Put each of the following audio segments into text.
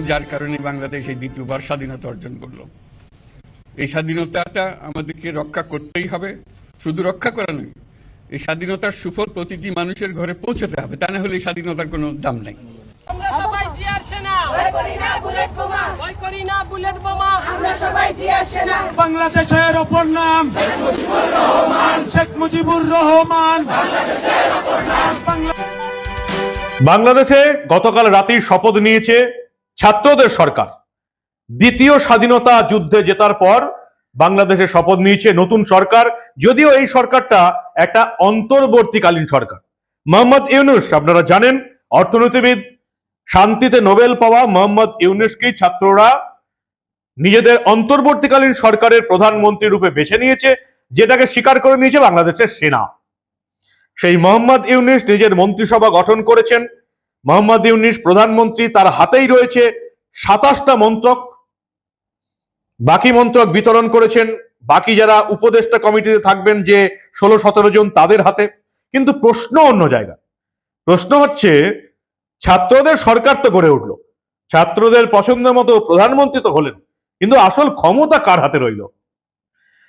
যার কারণে বাংলাদেশ এই দ্বিতীয়বার স্বাধীনতা অর্জন করল। এই স্বাধীনতাটা আমাদেরকে রক্ষা করতেই হবে। শুধু রক্ষা করা নয় এই স্বাধীনতার সুফল প্রতিটি মানুষের ঘরে পৌঁছাতে হবে। তা না হলে এই স্বাধীনতার কোনো দাম নেই। আমরা সবাই জিয়ার সেনা। ভয় করি না বুলেট বোমা। ভয় করি না বুলেট বোমা। আমরা সবাই জিয়ার সেনা। বাংলাদেশের অপর নাম। শেখ মুজিবুর রহমান। বাংলা- বাংলাদেশে গতকাল রাতেই শপথ নিয়েছে ছাত্রদের সরকার। দ্বিতীয় স্বাধীনতা যুদ্ধে জেতার পর বাংলাদেশে শপথ নিয়েছে নতুন সরকার, যদিও এই সরকারটা একটা অন্তর্বর্তীকালীন সরকার। মোহাম্মদ ইউনুস, আপনারা জানেন, অর্থনীতিবিদ, শান্তিতে নোবেল পাওয়া মোহাম্মদ ইউনুসকেই ছাত্ররা নিজেদের অন্তর্বর্তীকালীন সরকারের প্রধানমন্ত্রী রূপে বেছে নিয়েছে, যেটাকে স্বীকার করে নিয়েছে বাংলাদেশের সেনা। সেই মোহাম্মদ ইউনুস নিজের মন্ত্রিসভা গঠন করেছেন মোহাম্মদ ইউনিস, প্রধানমন্ত্রী, তার হাতেই রয়েছে সাতাশটা মন্ত্রক। বাকি মন্ত্রক বিতরণ করেছেন। বাকি যারা উপদেষ্টা কমিটিতে থাকবেন যে ষোলো সতেরো জন, তাদের হাতে। কিন্তু প্রশ্ন অন্য জায়গা। প্রশ্ন হচ্ছে, ছাত্রদের সরকার তো গড়ে উঠল। ছাত্রদের পছন্দ মতো প্রধানমন্ত্রী তো হলেন। কিন্তু আসল ক্ষমতা কার হাতে রইল?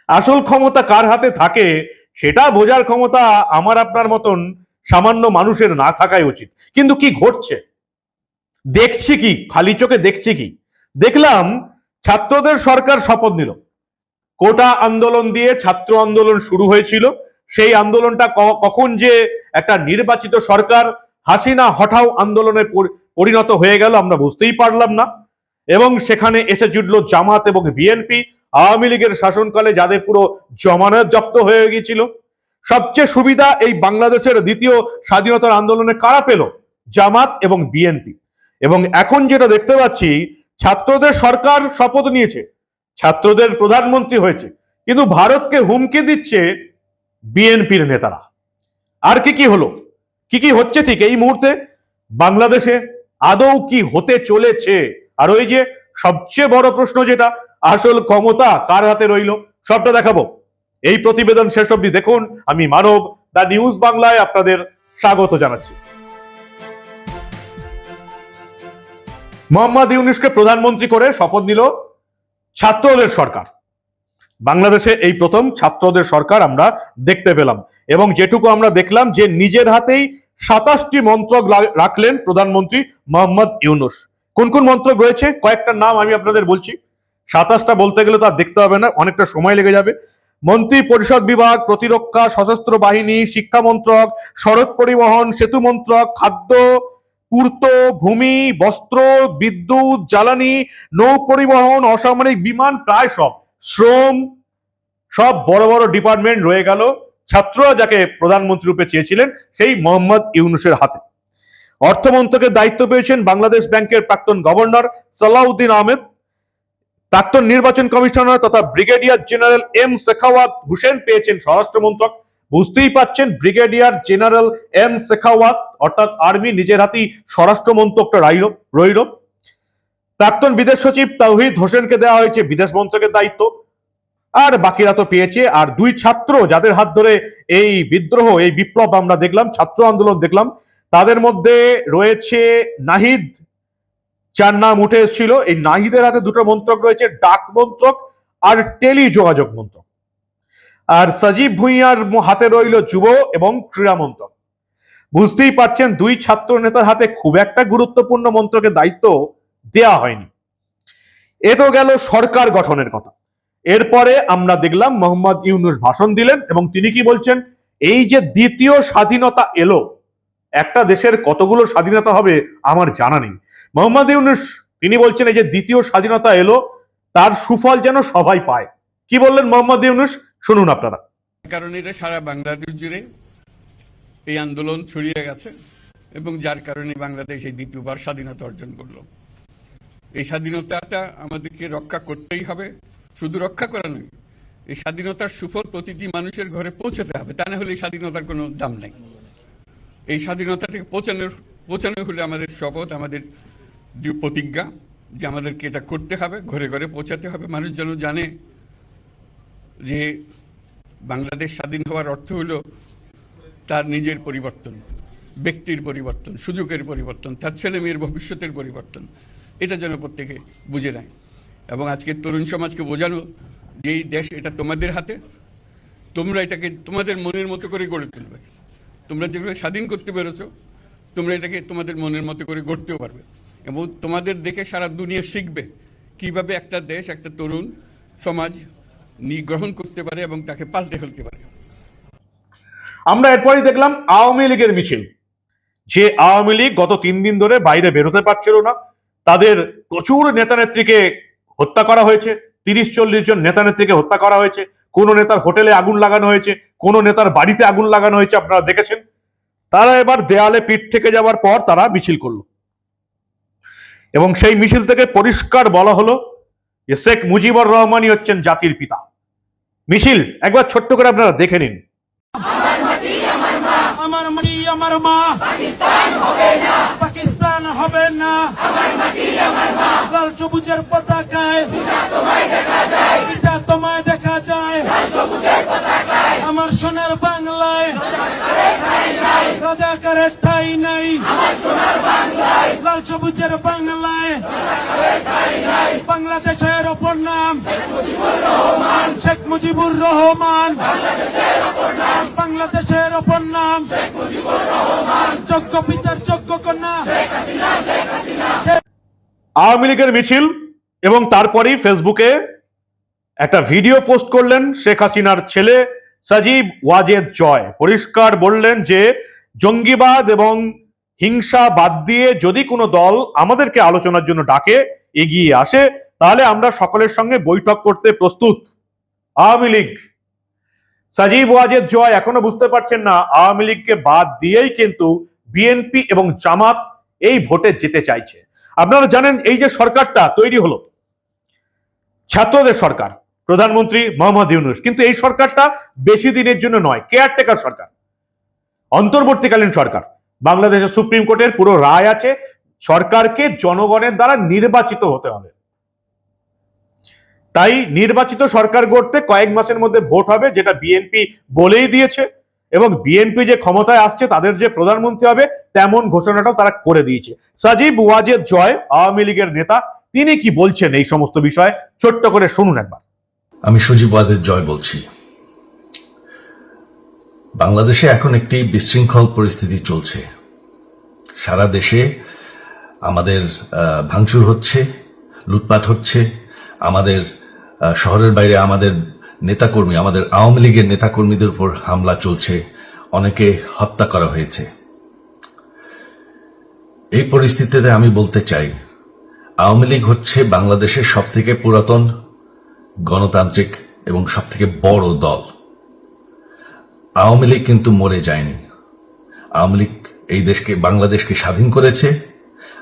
আসল ক্ষমতা কার হাতে থাকে, সেটা বোঝার ক্ষমতা আমার আপনার মতন সামান্য মানুষের না থাকাই উচিত। কিন্তু কি ঘটছে? দেখছি কি? খালি চোখে দেখছি কি? দেখলাম ছাত্রদের সরকার শপথ নিল। কোটা আন্দোলন দিয়ে ছাত্র আন্দোলন শুরু হয়েছিল। সেই আন্দোলনটা কখন যে একটা নির্বাচিত সরকার হাসিনা হঠাও আন্দোলনে পরিণত হয়ে গেল আমরা বুঝতেই পারলাম না। এবং সেখানে এসে জুটলো জামাত এবং বিএনপি। আওয়ামী লীগের শাসনকালে যাদের পুরো জমানত জব্দ হয়ে গিয়েছিল সবচেয়ে সুবিধা এই বাংলাদেশের দ্বিতীয় স্বাধীনতার আন্দোলনে কারা পেল? জামাত এবং বিএনপি। এবং এখন যেটা দেখতে পাচ্ছি, ছাত্রদের সরকার শপথ নিয়েছে, ছাত্রদের প্রধানমন্ত্রী হয়েছে, কিন্তু ভারতকে হুমকি দিচ্ছে বিএনপির নেতারা। আর কি কি হলো? কি কি হচ্ছে ঠিক এই মুহূর্তে? বাংলাদেশে আদৌ কি হতে চলেছে? আর ওই যে সবচেয়ে বড় প্রশ্ন যেটা, আসল ক্ষমতা কার হাতে রইল? সবটা দেখাবো। এই প্রতিবেদন শেষ অবধি দেখুন। আমি মানব, দা নিউজ বাংলায় আপনাদের স্বাগত জানাচ্ছি। মোহাম্মদ ইউনুসকে প্রধানমন্ত্রী করে শপথ নিল ছাত্রদের সরকার। বাংলাদেশে এই প্রথম ছাত্রদের সরকার আমরা দেখতে পেলাম এবং যেটুকু আমরা দেখলাম যে নিজের হাতেই সাতাশটি মন্ত্রক রাখলেন প্রধানমন্ত্রী মোহাম্মদ ইউনুস। কোন কোন মন্ত্রক রয়েছে? কয়েকটা নাম আমি আপনাদের বলছি। সাতাশটা বলতে গেলে তো আর দেখতে হবে না, অনেকটা সময় লেগে যাবে। মন্ত্রী পরিষদ বিভাগ, প্রতিরক্ষা, সশস্ত্র বাহিনী, শিক্ষা মন্ত্রক, সড়ক পরিবহন, সেতু মন্ত্রক, খাদ্য, পূর্ত, ভূমি, বস্ত্র, বিদ্যুৎ, জ্বালানি, নৌ পরিবহন, অসামরিক বিমান, প্রায় সব। শ্রম, সব বড় বড় ডিপার্টমেন্ট রয়ে গেল। ছাত্ররা যাকে প্রধানমন্ত্রী রূপে চেয়েছিলেন, সেই মোহাম্মদ ইউনুসের হাতে। অর্থমন্ত্রকের দায়িত্ব পেয়েছেন বাংলাদেশ ব্যাংকের প্রাক্তন গভর্নর সালাউদ্দিন আহমেদ। প্রাক্তন নির্বাচন কমিশনার তথা brigadier general M Sakhawat Hossain পেয়েছেন স্বরাষ্ট্রমন্ত্রক। বুঝতেই পাচ্ছেন ব্রিগেডিয়ার জেনারেল এম শেখাওয়াত, অর্থাৎ আর্মি নিজের হাতেই স্বরাষ্ট্রমন্ত্রকটা রাইল, রইল। প্রাক্তন বিদেশ সচিব তাওহিদ হোসেনকে দেওয়া হয়েছে বিদেশ মন্ত্রকের দায়িত্ব। আর বাকিরা তো পেয়েছে, আর দুই ছাত্র যাদের হাত ধরে এই বিদ্রোহ, এই বিপ্লব আমরা দেখলাম, ছাত্র আন্দোলন দেখলাম, তাদের মধ্যে রয়েছে নাহিদ যার নাম উঠে এসেছিল। এই নাহিদের হাতে দুটো মন্ত্রক রয়েছে, ডাক মন্ত্রক আর টেলি যোগাযোগ মন্ত্রক। আর সজীব ভুঁইয়ার হাতে রইল যুব এবং ক্রীড়া মন্ত্রক। বুঝতেই পারছেন, দুই ছাত্র নেতার হাতে খুব একটা গুরুত্বপূর্ণ মন্ত্রকের দায়িত্ব দেয়া হয়নি। এ তো গেল সরকার গঠনের কথা। এরপরে আমরা দেখলাম মোহাম্মদ ইউনুস ভাষণ দিলেন এবং তিনি কি বলছেন, এই যে দ্বিতীয় স্বাধীনতা এলো, একটা দেশের কতগুলো স্বাধীনতা হবে আমার জানা নেই। মোহাম্মদ ইউনুস, তিনি বলছেন, এই যে দ্বিতীয় স্বাধীনতা এলো, তার সুফল যেন সবাই পায়। কি বললেন মোহাম্মদ ইউনুস? শুনুন আপনারা। কারণে এটা সারা বাংলাদেশ জুড়ে এই আন্দোলন ছড়িয়ে গেছে এবং যার কারণে বাংলাদেশ এই দ্বিতীয়বার স্বাধীনতা অর্জন করল। এই স্বাধীনতাটা আমাদেরকে রক্ষা করতেই হবে, শুধু রক্ষা করা নয়, এই স্বাধীনতার সুফল প্রতিটি মানুষের ঘরে পৌঁছাতে হবে, তা না হলে এই স্বাধীনতার কোনো দাম নেই। এই স্বাধীনতাটাকে পৌঁছানোর, পৌঁছানো হলে আমাদের শপথ, আমাদের যে প্রতিজ্ঞা যে আমাদেরকে এটা করতে হবে, ঘরে ঘরে পৌঁছাতে হবে। মানুষ যেন জানে যে বাংলাদেশ স্বাধীন হওয়ার অর্থ হলো তার নিজের পরিবর্তন, ব্যক্তির পরিবর্তন, সুযোগের পরিবর্তন, তার ছেলে মেয়ের ভবিষ্যতের পরিবর্তন। এটা যেন প্রত্যেকে বুঝে নেয়। এবং আজকের তরুণ সমাজকে বোঝানো যে এই দেশ এটা তোমাদের হাতে, তোমরা এটাকে তোমাদের মনের মতো করে গড়ে তুলবে। তোমরা যেভাবে স্বাধীন করতে পেরেছ, তোমরা এটাকে তোমাদের মনের মতো করে গড়তেও পারবে। এবং তোমাদের দেখে সারা দুনিয়া শিখবে কীভাবে একটা দেশ, একটা তরুণ সমাজ নিগ্রহণ করতে পারে এবং তাকে পাল্টে ফেলতে পারে। আমরা এরপরই দেখলাম আওয়ামী লীগের মিছিল। যে আওয়ামী লীগ গত তিন দিন ধরে বাইরে বেরোতে পারছিল না, তাদের প্রচুর নেতা নেত্রীকে হত্যা করা হয়েছে, তিরিশ চল্লিশ জন নেতা নেত্রীকে হত্যা করা হয়েছে, কোন নেতার হোটেলে আগুন লাগানো হয়েছে, কোন নেতার বাড়িতে আগুন লাগানো হয়েছে, আপনারা দেখেছেন। তারা এবার দেয়ালে পিঠ থেকে যাওয়ার পর তারা মিছিল করল। এবং সেই মিছিল থেকে পরিষ্কার বলা হলো যে শেখ মুজিবুর রহমানই হচ্ছেন জাতির পিতা। মিছিল, একবার ছোট্ট করে আপনারা দেখে নিন। আমার মা আমার মা পাকিস্তান হবে না? লাল সবুজের পতাকায় পিতা তোমায় দেখা যায়। আমার সোনার বাংলায় রাজাকারের ঠাই নাই। লাল সবুজের বাংলায় বাংলাদেশের অপর নাম। শেখ মুজিবুর রহমান। বাংলাদেশের অপর নাম। যোগ্য পিতার যোগ্য কন্যা। আওয়ামী লীগের মিছিল এবং তারপরেই ফেসবুকে একটা ভিডিও পোস্ট করলেন শেখ হাসিনার ছেলে সাজিব ওয়াজেদ জয়। পরিষ্কার বললেন যে, জঙ্গিবাদ এবং হিংসা বাদ দিয়ে যদি কোনো দল আমাদেরকে আলোচনার জন্য ডাকে, এগিয়ে আসে, তাহলে আমরা সকলের সঙ্গে বৈঠক করতে প্রস্তুত। আওয়ামী লীগ। সাজিব ওয়াজেদ জয় এখনও বুঝতে পারছেন না, আওয়ামী লীগকে বাদ দিয়েই কিন্তু বিএনপি এবং জামাত এই ভোটে যেতে চাইছে। আপনারা জানেন এই যে সরকারটা তৈরি হলো, ছাত্রদের সরকার, প্রধানমন্ত্রী মোহাম্মদ ইউনুস। কিন্তু এই সরকারটা বেশি দিনের জন্য নয়, কেয়ারটেকার সরকার, অন্তর্বর্তীকালীন সরকার। বাংলাদেশের সুপ্রিম কোর্টের পুরো রায় আছে, সরকারকে জনগণের দ্বারা নির্বাচিত হতে হবে। তাই নির্বাচিত সরকার গড়তে কয়েক মাসের মধ্যে ভোট হবে, যেটা বিএনপি বলেই দিয়েছে। এবং বিএনপি যে ক্ষমতায় আসছে, তাদের যে প্রধানমন্ত্রী হবে, তেমন ঘোষণাটাও তারা করে দিয়েছে। সাজিব ওয়াজেদ জয়, আওয়ামী লীগের নেতা, তিনি কি বলছেন এই সমস্ত বিষয়ে? ছোট্ট করে শুনুন একবার। আমি সজীব ওয়াজেদ জয় বলছি। বাংলাদেশে এখন একটি বিশৃঙ্খল পরিস্থিতি চলছে। সারা দেশে আমাদের ভাঙচুর হচ্ছে, লুটপাট হচ্ছে, আমাদের শহরের বাইরে আমাদের নেতাকর্মী, আমাদের আওয়ামী লীগের নেতাকর্মীদের উপর হামলা চলছে, অনেকে হত্যা করা হয়েছে। এই পরিস্থিতিতে আমি বলতে চাই, আওয়ামী লীগ হচ্ছে বাংলাদেশের সব থেকে পুরাতন গণতান্ত্রিক এবং সব থেকে বড় দল। আওয়ামী লীগ কিন্তু মরে যায়নি। আওয়ামী লীগ এই দেশকে, বাংলাদেশকে স্বাধীন করেছে।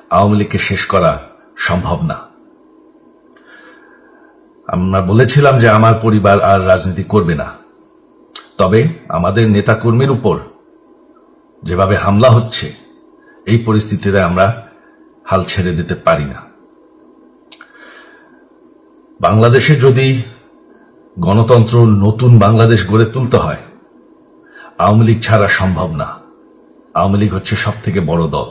আওয়ামী লীগকে শেষ করা সম্ভব না। আমরা বলেছিলাম যে আমার পরিবার আর রাজনীতি করবে না। তবে আমাদের নেতাকর্মীর উপর যেভাবে হামলা হচ্ছে, এই পরিস্থিতিতে আমরা হাল ছেড়ে দিতে পারি না। বাংলাদেশে যদি গণতন্ত্র নতুন বাংলাদেশ গড়ে তুলতে হয়, আওয়ামী লীগ ছাড়া সম্ভব না। আওয়ামী লীগ হচ্ছে সব থেকে বড় দল।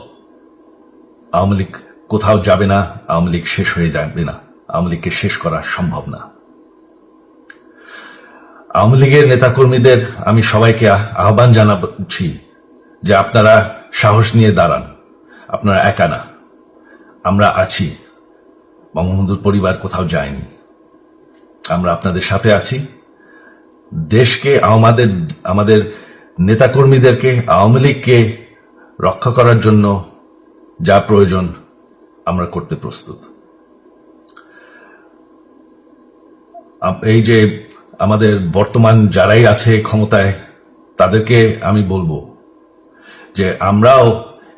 আওয়ামী লীগ কোথাও যাবে না, আওয়ামী লীগ শেষ হয়ে যাবে না। আওয়ামী লীগকে শেষ করা সম্ভব না। আওয়ামী লীগের নেতাকর্মীদের আমি সবাইকে আহ- আহ্বান জানাচ্ছি যে আপনারা সাহস নিয়ে দাঁড়ান। আপনারা একা না। আমরা আছি। বঙ্গবন্ধুর পরিবার কোথাও যায়নি। আমরা আপনাদের সাথে আছি। দেশকে, আমাদের আমাদের নেতাকর্মীদেরকে, আওয়ামী লীগকে রক্ষা করার জন্য যা প্রয়োজন আমরা করতে প্রস্তুত। এই যে আমাদের বর্তমান যারাই আছে ক্ষমতায়, তাদেরকে আমি বলব যে আমরাও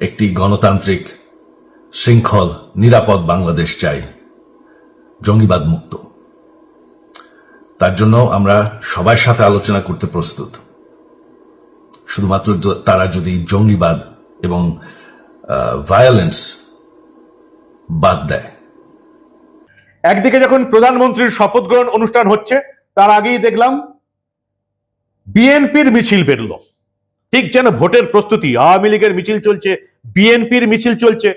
একটি গণতান্ত্রিক শৃঙ্খল, নিরাপদ বাংলাদেশ চাই, জঙ্গিবাদ মুক্ত। তার জন্য আমরা সবার সাথে আলোচনা করতে প্রস্তুত। শুধুমাত্র তারা যদি জঙ্গিবাদ এবং ভায়োলেন্স বাদ দেয় একদিকে যখন প্রধানমন্ত্রীর শপথ গ্রহণ অনুষ্ঠান হচ্ছে, তার আগেই দেখলাম বিএনপির মিছিল বেরলো। ঠিক যেন ভোটের প্রস্তুতি, আওয়ামী লীগের মিছিল চলছে, বিএনপির মিছিল চলছে,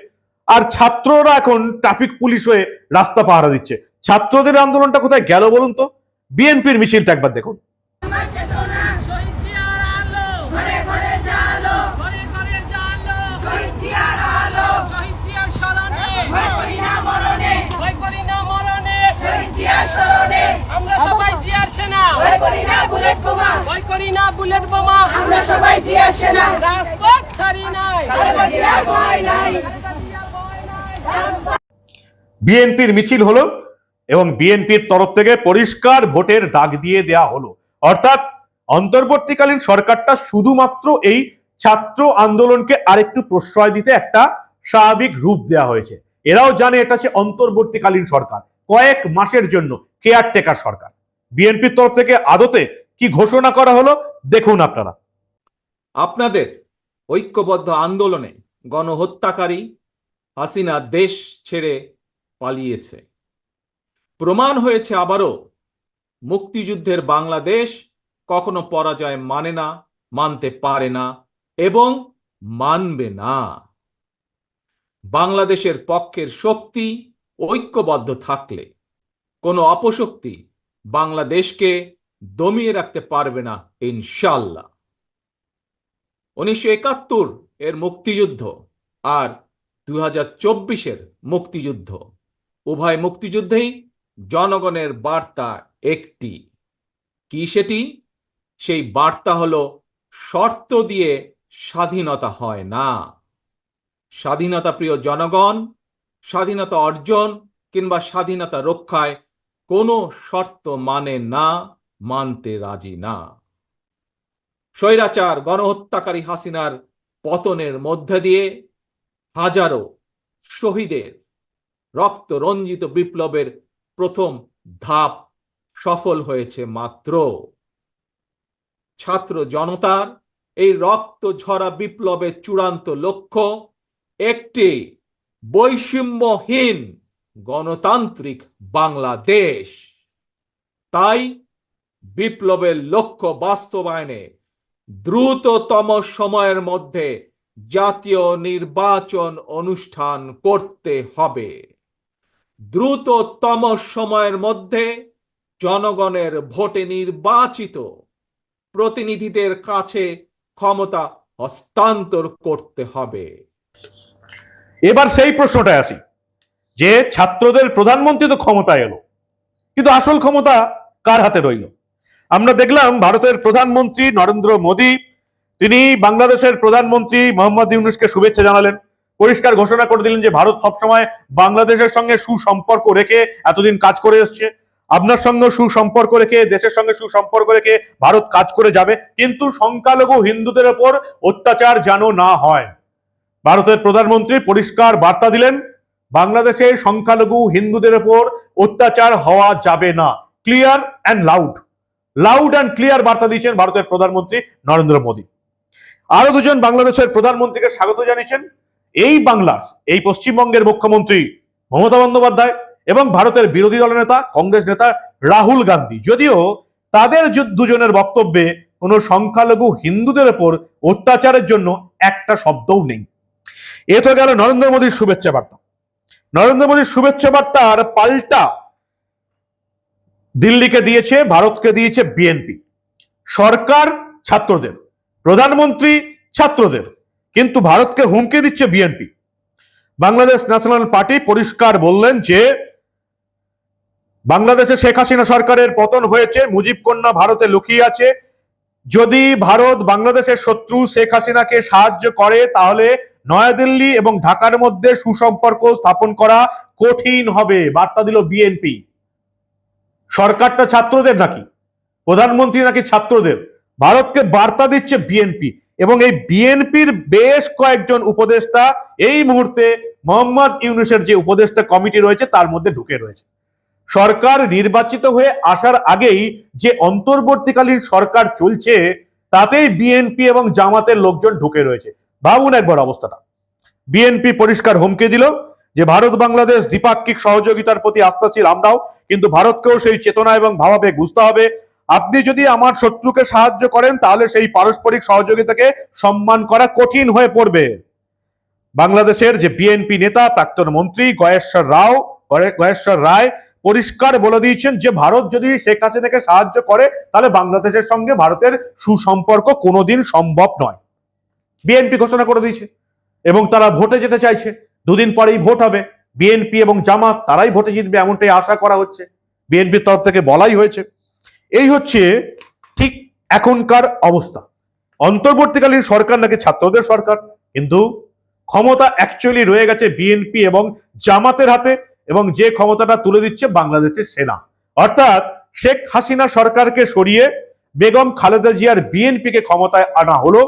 আর ছাত্ররা এখন ট্রাফিক পুলিশ হয়ে রাস্তা পাহারা দিচ্ছে। ছাত্রদের আন্দোলনটা কোথায় গেল বলুন তো? বিএনপির মিছিলটা একবার দেখুন। ভয় করি না বুলেট বোমা। ভয় করি না বুলেট বোমা আমরা সবাই জিয়ার সেনা। রাজপথ ছাড়ি নাই। ভয় নাই। বিএনপির মিছিল হলো এবং বিএনপির তরফ থেকে পরিষ্কার ভোটের ডাক দিয়ে দেয়া হলো। অর্থাৎ অন্তর্বর্তীকালীন সরকারটা শুধুমাত্র এই ছাত্র আন্দোলনকে আরেকটু প্রশ্রয় দিতে একটা স্বাভাবিক রূপ দেওয়া হয়েছে। এরাও জানে এটা হচ্ছে অন্তর্বর্তীকালীন সরকার। কয়েক মাসের জন্য কেয়ারটেকার সরকার। বিএনপির তরফ থেকে আদতে কি ঘোষণা করা হলো, দেখুন আপনারা। আপনাদের ঐক্যবদ্ধ আন্দোলনে গণহত্যাকারী হাসিনা দেশ ছেড়ে পালিয়েছে। প্রমাণ হয়েছে আবারও, মুক্তিযুদ্ধের বাংলাদেশ কখনো পরাজয় মানে না, মানতে পারে না এবং মানবে না। বাংলাদেশের পক্ষের শক্তি ঐক্যবদ্ধ থাকলে, কোনো অপশক্তি বাংলাদেশকে দমিয়ে রাখতে পারবে না ইনশাল্লাহ উনিশশো একাত্তর এর মুক্তিযুদ্ধ আর দুই হাজার চব্বিশের মুক্তিযুদ্ধ। উভয় মুক্তিযুদ্ধেই জনগণের বার্তা একটি। কি সেটি? সেই বার্তা হলো, শর্ত দিয়ে স্বাধীনতা হয় না। স্বাধীনতা প্রিয় জনগণ, স্বাধীনতা অর্জন কিংবা স্বাধীনতা রক্ষায় কোনো শর্ত মানে না, মানতে রাজি না। স্বৈরাচার, গণহত্যাকারী হাসিনার পতনের মধ্যে দিয়ে হাজারো শহীদের রক্ত রঞ্জিত বিপ্লবের প্রথম ধাপ সফল হয়েছে মাত্র। ছাত্র জনতার এই রক্ত ঝরা বিপ্লবের চূড়ান্ত লক্ষ্য একটি বৈষম্যহীন গণতান্ত্রিক বাংলাদেশ। তাই বিপ্লবের লক্ষ্য বাস্তবায়নে দ্রুততম সময়ের মধ্যে জাতীয় নির্বাচন অনুষ্ঠান করতে হবে। দ্রুততম সময়ের মধ্যে জনগণের ভোটে নির্বাচিত প্রতিনিধিদের কাছে ক্ষমতা হস্তান্তর করতে হবে। এবার সেই প্রশ্নটায় আসি। যে ছাত্রদের প্রধানমন্ত্রী তো ক্ষমতায় এলো। কিন্তু আসল ক্ষমতা কার হাতে রইল? আমরা দেখলাম ভারতের প্রধানমন্ত্রী নরেন্দ্র মোদী, তিনি বাংলাদেশের প্রধানমন্ত্রী মোহাম্মদ ইউনুসকে শুভেচ্ছা জানালেন। পরিষ্কার ঘোষণা করে দিলেন যে ভারত সবসময় বাংলাদেশের সঙ্গে সুসম্পর্ক রেখে এতদিন কাজ করে এসছে। আপনার সঙ্গে সুসম্পর্ক রেখে, দেশের সঙ্গে সুসম্পর্ক রেখে ভারত কাজ করে যাবে। কিন্তু সংখ্যালঘু হিন্দুদের ওপর অত্যাচার যেন না হয়। ভারতের প্রধানমন্ত্রী পরিষ্কার বার্তা দিলেন বাংলাদেশে সংখ্যালঘু হিন্দুদের উপর অত্যাচার হওয়া যাবে না। Clear and loud loud and clear বার্তা দিয়েছেন ভারতের প্রধানমন্ত্রী নরেন্দ্র মোদী। আরও দুজন বাংলাদেশের প্রধানমন্ত্রীকে স্বাগত জানিয়েছেন। এই বাংলার, এই পশ্চিমবঙ্গের মুখ্যমন্ত্রী মমতা বন্দ্যোপাধ্যায় এবং ভারতের বিরোধী দল নেতা, কংগ্রেস নেতা রাহুল গান্ধী। যদিও তাদের দুজনের বক্তব্যে কোনো সংখ্যালঘু হিন্দুদের উপর অত্যাচারের জন্য একটা শব্দও নেই। এ তো গেল নরেন্দ্র মোদীর শুভেচ্ছা বার্তা। নরেন্দ্র মোদীর শুভেচ্ছা বার্তার পাল্টা দিল্লিকে দিয়েছে, ভারতকে দিয়েছে বিএনপি। সরকার ছাত্রদের, প্রধানমন্ত্রী ছাত্রদের, কিন্তু ভারতকে হুমকি দিচ্ছে বিএনপি। বাংলাদেশ ন্যাশনাল পার্টি পরিষ্কার বললেন যে, বাংলাদেশে শেখ হাসিনা সরকারের পতন হয়েছে, মুজিব কন্যা ভারতে লুকিয়ে আছে। যদি ভারত বাংলাদেশের শত্রু শেখ হাসিনাকে সাহায্য করে, তাহলে নয়াদিল্লি এবং ঢাকার মধ্যে সুসম্পর্ক স্থাপন করা কঠিন হবে, বার্তা দিল বিএনপি। সরকারটা ছাত্রদের নাকি? প্রধানমন্ত্রী নাকি ছাত্রদের? ভারতকে বার্তা দিচ্ছে বিএনপি এবং এই বিএনপির বেশ কয়েকজন উপদেষ্টা এই মুহূর্তে মোহাম্মদ ইউনুসের যে উপদেষ্টা কমিটি রয়েছে তার মধ্যে ঢুকে রয়েছে। সরকার নির্বাচিত হয়ে আসার আগেই যে অন্তর্বর্তীকালীন সরকার চলছে, তাতেই বিএনপি এবং জামাতের লোকজন ঢুকে রয়েছে। ভাবুন একবার অবস্থাটা। বিএনপি পরিষ্কার হুমকি দিল যে ভারত বাংলাদেশ দ্বিপাক্ষিক সহযোগিতার প্রতি আস্থাশীল আমরাও কিন্তু ভারতকেও সেই চেতনা এবং ভাবাবেগ বুঝতে হবে। আপনি যদি আমার শত্রুকে সাহায্য করেন, তাহলে সেই পারস্পরিক সহযোগিতাকে সম্মান করা কঠিন হয়ে পড়বে। বাংলাদেশের যে বিএনপি নেতা, প্রাক্তন মন্ত্রী গয়েশ্বর রাও, গয়ে- গয়েশ্বর রায় পরিষ্কার বলে দিয়েছেন যে ভারত যদি শেখ হাসিনাকে সাহায্য করে, তাহলে বাংলাদেশের সঙ্গে ভারতের সুসম্পর্ক কোনোদিন সম্ভব নয়। বিএনপি ঘোষণা করে দিয়েছে এবং তারা ভোটে যেতে চাইছে। দুদিন পরেই ভোট হবে। বিএনপি এবং জামাত তারাই ভোটে জিতবে এমনটাই আশা করা হচ্ছে। বিএনপির তরফ থেকে বলাই হয়েছে। এই হচ্ছে ঠিক এখনকার অবস্থা। অন্তর্বর্তীকালীন সরকার নাকি ছাত্রদের সরকার, কিন্তু ক্ষমতা অ্যাকচুয়ালি রয়ে গেছে বিএনপি এবং জামাতের হাতে এবং যে ক্ষমতাটা তুলে দিচ্ছে বাংলাদেশের সেনা। অর্থাৎ শেখ হাসিনা সরকারকে সরিয়ে বেগম খালেদা জিয়ার বিএনপিকে ক্ষমতায় আনা হলো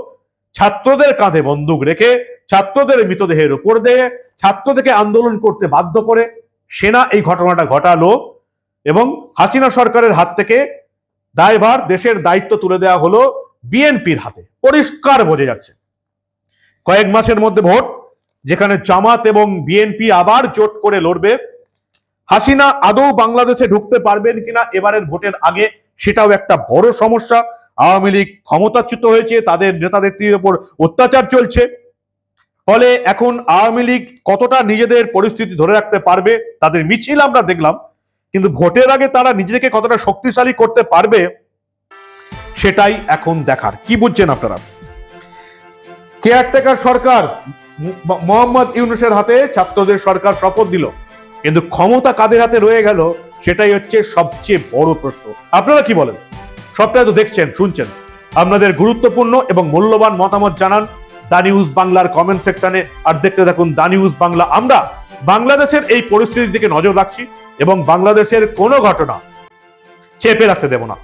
ছাত্রদের কাঁধে বন্দুক রেখে, ছাত্রদের মৃতদেহের উপর দিয়ে, ছাত্রদেরকে আন্দোলন করতে বাধ্য করে সেনা এই ঘটনাটা ঘটালো এবং হাসিনা সরকারের হাত থেকে দায়ভার, দেশের দায়িত্ব তুলে দেওয়া হলো বিএনপির হাতে। পরিষ্কার বোঝা যাচ্ছে। কয়েক মাসের মধ্যে ভোট, যেখানে জামাত এবং বিএনপি আবার জোট করে লড়বে। হাসিনা আদৌ বাংলাদেশে ঢুকতে পারবেন কিনা এবারের ভোটের আগে সেটাও একটা বড় সমস্যা। আওয়ামী লীগ ক্ষমতাচ্যুত হয়েছে, তাদের নেতা নেত্রীর উপর অত্যাচার চলছে। ফলে এখন আওয়ামী লীগ কতটা নিজেদের পরিস্থিতি ধরে রাখতে পারবে, তাদের মিছিল আমরা দেখলাম। কিন্তু ভোটের আগে তারা নিজেকে কতটা শক্তিশালী করতে পারবে, সেটাই এখন দেখার। কি বুঝছেন আপনারা? কেয়ারটেকার সরকার মোহাম্মদ ইউনুসের হাতে ছাত্রদের সরকার শপথ দিল। কিন্তু ক্ষমতা কাদের হাতে রয়ে গেল, সেটাই হচ্ছে সবচেয়ে বড় প্রশ্ন। আপনারা কি বলেন? সবটাই তো দেখছেন, শুনছেন। আপনাদের গুরুত্বপূর্ণ এবং মূল্যবান মতামত জানান দা নিউজ বাংলার কমেন্ট সেকশনে আর দেখতে থাকুন দা নিউজ বাংলা। আমরা বাংলাদেশের এই পরিস্থিতির দিকে নজর রাখছি এবং বাংলাদেশের কোনো ঘটনা চেপে রাখতে দেব না।